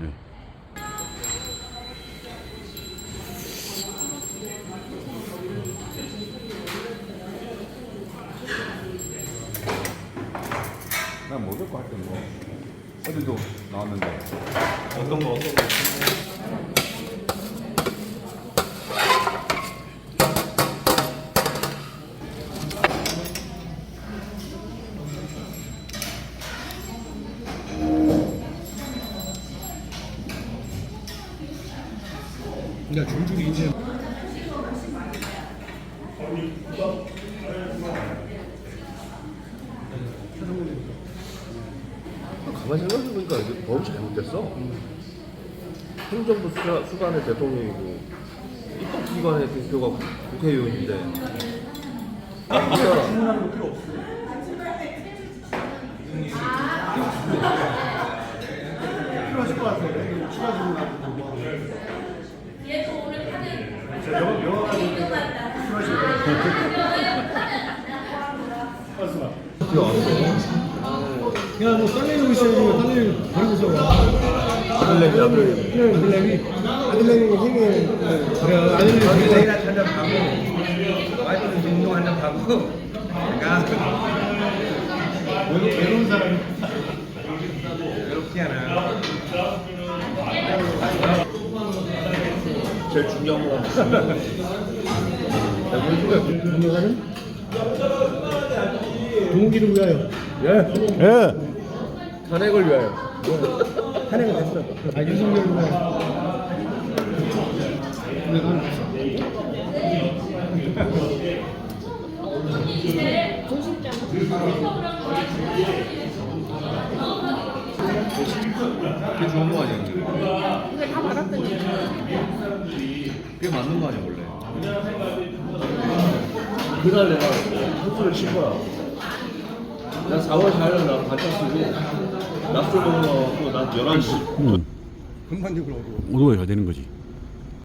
예. 난 먹을 거 할때 뭐. 어제도 나왔는데. 어떤 거, 어떤 거. 그러니까 줄줄이 이제 가만히 생각해보니까 이게 너무 잘못됐어. 행정부 수사, 수반의 대통령이고 입법기관의 대표가 국회의원인데 진짜 주문하는 거 필요 없어. 필요하실 것 같아요. 추가 질문하고 뭐 얘도 오늘 카드 영어 영어 가지고 필요하실 것 야, 뭐 있어야지. 딸내미 버리고 있어. 아들내미 아들내미. 그래, 아들내미. 아들내미 힘이 그래, 아들내미 버리고 내일 한잔 가고 와이프는 운동 한잔 가고 외로- 외로운 사람이 외롭지 않아 제일 중요한 무슨 운동하는 동기를 위하여. 예 예. 탄핵을 위하여 탄핵은 됐어. 아, 윤석열을 위하여. 내가 그게 좋은 거 아니야 근데 다 받았더니 그게 맞는 거 아니야 원래? 그날 내가 한수를 친 거야. 난 4월 4일 날 반짝 쓰고 낮술 먹는 거난 11시. 금반적으로 오도가 잘 되는 거지.